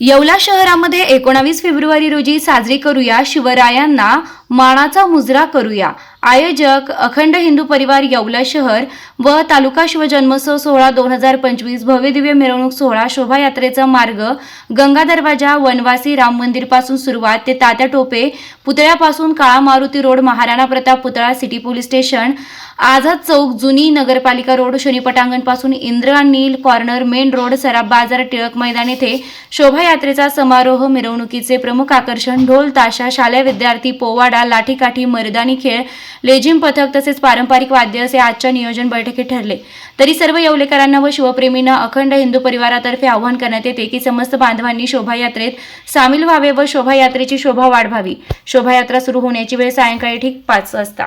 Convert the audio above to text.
येवला शहरामध्ये एकोणावीस फेब्रुवारी रोजी साजरी करूया शिवरायांना मानाचा मुजरा करूया. आयोजक अखंड हिंदू परिवार येवला शहर व तालुका शिवजन्मोत्सव सोहळा दोन हजार पंचवीस भव्यदिव्य मिरवणूक सोहळा शोभायात्रेचा मार्ग गंगा दरवाजा वनवासी राम मंदिरपासून सुरुवात ते तात्या टोपे पुतळ्यापासून काळा मारुती रोड महाराणा प्रताप पुतळा city police station Azad Chowk जुनी नगरपालिका रोड शनी पटांगण Indira Neel corner main road Saraf Bazaar Tilak Maidan येथे शोभायात्रेचा समारोह मिरवणुकीचे प्रमुख आकर्षण ढोल ताशा शालेय विद्यार्थी पोवाडा लाठीकाठी मर्दानी खेळ लेझिम पथक तसेच पारंपरिक वाद्य असे आजच्या नियोजन बैठकीत ठरले. तरी सर्व येवलेकरांना व शिवप्रेमींना अखंड हिंदू परिवारातर्फे आवाहन करण्यात येते की समस्त बांधवांनी शोभायात्रेत सामील व्हावे व शोभायात्रेची शोभा वाढवावी. शोभायात्रा सुरू होण्याची वेळ सायंकाळी ठीक पाच वाजता.